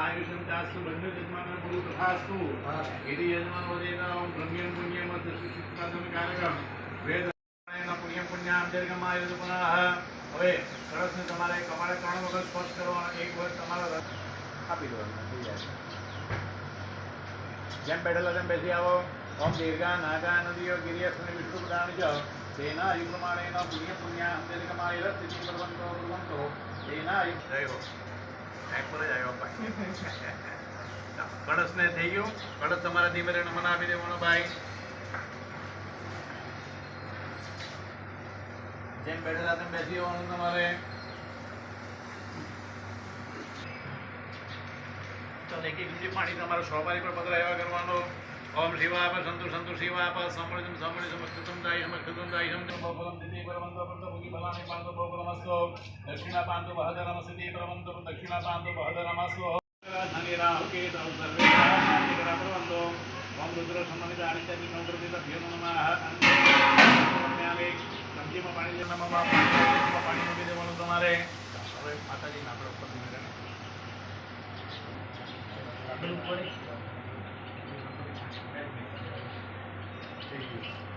આયુષ્યમ ચાસ્તુ ગુરુ તથાસ્તુ ઇતિ યજમાન વદેના પુણ્યમ સુશિષ્ટાદમ કાર્યક્રમ. વેદ એના પુણ્ય પુણ્યામ દીર્ઘમાયુ પુનઃ હવે કળશને તમારે કમાડે ત્રણ વખત સ્પર્શ કરવાનો એક વખત તમારા આપી દેવાનો થઈ જાય જેમ બેઠેલા તેમ બેસી આવો. ઓમ દીર્ઘા નાગા નદીઓ ગિરિયસ્ને વિષ્ણુ પ્રદાન જાઓ તેના હરિ પ્રમાણે એના પુણ્ય પુણ્યા દીર્ઘમાય સ્થિતિ પ્રબંધો પ્રબંધો તેના જય હો. પર કળશને થઈ ગયું. કળશ તમારા ધીમે રહીને મને આપી દેવાનો, ભાઈ. જેમ બેઠેલા તેમ બેસી જવાનું તમારે. ચાલો એક લીટી પાણી તમારા સ્વાભાવિક પર પત્ર એવા કરવાનો ઓમ શિવાપ સંતુ સંતુ શિવાપ સમૃદ્ધમ સમૃદ્ધ સમસ્તમ દાય સમસ્તમ દાય સમસ્તમ બહુફલમ દિતિ પરમંત પરમંત ભૂગી ભલાની પાંત બહુબલમસ્તો દક્ષિણા પાંત બહદરમ સ્થિતિ પરમંત દક્ષિણા પાંત બહદરમસ્તો ધની રાહુ કે તૌ સર્વે શાંતિ કરા પ્રબંધો ઓમ રુદ્ર સંમિત આનિત્ય નૌકૃતિ ભ્યો નમઃ અંત્યામે સબ્જીમાં પાણી જે નમઃ પાણી મૂકી દેવાનું તમારે હવે માતાજીને આપણે ઉપર ધીમે રહીને થઈ ગયું